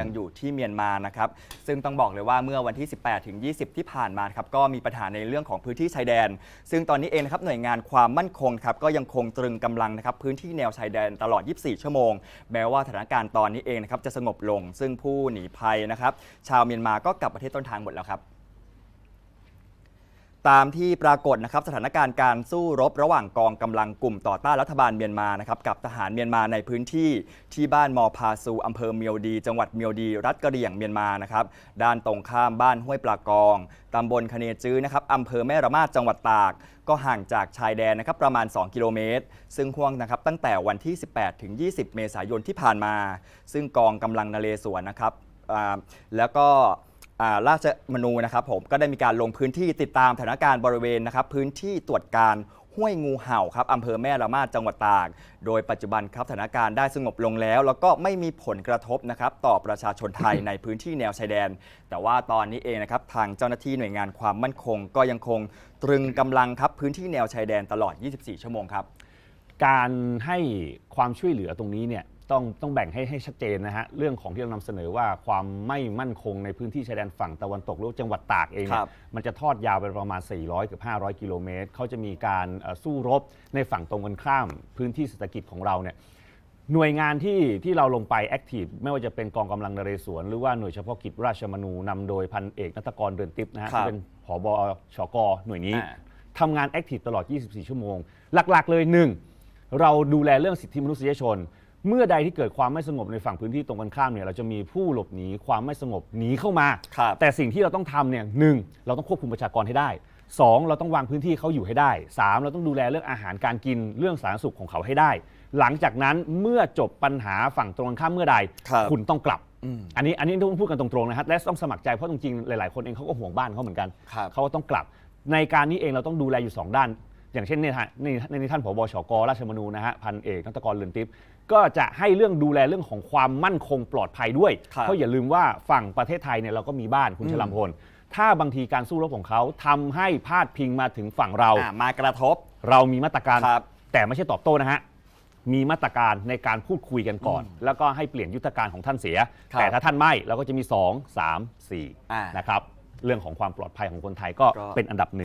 ยังอยู่ที่เมียนมานะครับ ซึ่งต้องบอกเลยว่าเมื่อวันที่ 18 ถึง 20 ที่ผ่านมาครับก็มีปัญหาในเรื่องของพื้นที่ชายแดน ซึ่งตอนนี้เองนะครับหน่วยงานความมั่นคงครับก็ยังคงตรึงกำลังนะครับพื้นที่แนวชายแดนตลอด 24 ชั่วโมง แม้ว่าสถานการณ์ตอนนี้เองนะครับจะสงบลง ซึ่งผู้หนีภัยนะครับชาวเมียนมาก็กลับประเทศต้นทางหมดแล้วครับ ตามที่ปรากฏนะครับสถานการณ์การสู้รบระหว่างกองกำลังกลุ่มต่อต้านรัฐบาลเมียนมานะครับกับทหารเมียนมาในพื้นที่ที่บ้านมอพาซูอำเภอเมียวดี จังหวัดเมียวดี รัฐกะเหรี่ยงเมียนมานะครับด้านตรงข้ามบ้านห้วยปลากองตำบลคเนจื้อนะครับอำเภอแม่ระมาดจังหวัดตาก ก็ห่างจากชายแดนนะครับประมาณ 2 กิโลเมตร ซึ่งห่วงนะครับตั้งแต่วันที่ 18 ถึง 20 เมษายนที่ผ่านมา ซึ่งกองกำลังนเรศวรนะครับแล้วก็ ราชมนูนะครับผมก็ได้มีการลงพื้นที่ติดตามสถานการณ์บริเวณนะครับพื้นที่ตรวจการห้วยงูเห่าครับอำเภอแม่ละมาดจังหวัดตาก โดยปัจจุบันครับสถานการณ์ได้สงบลงแล้ว แล้วก็ไม่มีผลกระทบนะครับต่อประชาชนไทยในพื้นที่แนวชายแดน แต่ว่าตอนนี้เองนะครับทางเจ้าหน้าที่หน่วยงานความมั่นคง ก็ยังคงตรึงกำลังครับพื้นที่แนวชายแดนตลอด 24 ชั่วโมงครับ การให้ความช่วยเหลือตรงนี้เนี่ย ต้องต้องแบ่งให้ให้ชัดเจนนะฮะเรื่องของที่เรานำเสนอว่าความไม่มั่นคงในพื้นที่ชายแดนฝั่งตะวันตกหรือว่าจังหวัดตากเองเนี่ครัยบ มันจะทอดยาวไปประมาณ 400กับ500 กิโลเมตรเขาจะมีการเอ่อสู้รบในฝั่งตรงกันข้าม พื้นที่เศรษฐกิจของเราเนี่ย หน่วยงานที่ที่เราลงไปแอคทีฟไม่ว่าจะเป็นกองกำลังนเรศวรหรือว่าหน่วยเฉพาะกิจราชมนูนำโดยพันเอกนัตกรเดือนติปนะฮะครับที่เป็นผบชกหน่วยนี้อ่า ทำงานแอคทีฟตลอด 24 ชั่วโมง หลักๆเลยหนึ่งเราดูแลเรื่องสิทธิมนุษยชน เมื่อใดที่เกิดความไม่สงบในฝั่งพื้นที่ตรงกันข้ามเนี่ยเราจะมีผู้หลบหนีความไม่สงบหนีเข้ามา ครับแต่สิ่งที่เราต้องทำเนี่ยหนึ่งเราต้องควบคุมประชากรให้ได้สองเราต้องวางพื้นที่เขาอยู่ให้ได้สามเราต้องดูแลเรื่องอาหารการกินเรื่องสาธารณสุขของเขาให้ได้ หลังจากนั้นเมื่อจบปัญหาฝั่งตรงกันข้ามเมื่อใดครับณต้องกลับ อืมอันนี้อันนี้ต้องพูดกันตรงๆนะครับและต้องสมัครใจเพราะจริงๆหลายๆคนเองเขาก็ห่วงบ้านเขาเหมือนกัน ครับ เขาก็ต้องกลับ ในการนี้เองเราต้องดูแลอยู่ 2 ด้าน อย่างเช่นเนี่ยฮะในในนี้ท่านผบชกราชมนูนะฮะพันเอกนัตกรเลือนทิพย์ก็จะให้เรื่องดูแลเรื่องของความมั่นคงปลอดภัยด้วยครับเพราะอย่าลืมว่าฝั่งประเทศไทยเนี่ยเราก็มีบ้านคุณอืมชลัมพล ถ้าบางทีการสู้รบของเขาทำให้พาดพิงมาถึงฝั่งเราอ่ามากระทบ เรามีมาตรการครับแต่ไม่ใช่ตอบโต้นะฮะมีมาตรการในการพูดคุยกันก่อน แล้วก็ให้เปลี่ยนยุทธการของท่านเสียครับแต่ถ้าท่านไม่เราก็จะมี 2 3อ่า4นะครับเรื่องของความปลอดภัยของคนไทยก็ก็เป็นอันดับหนึ่ง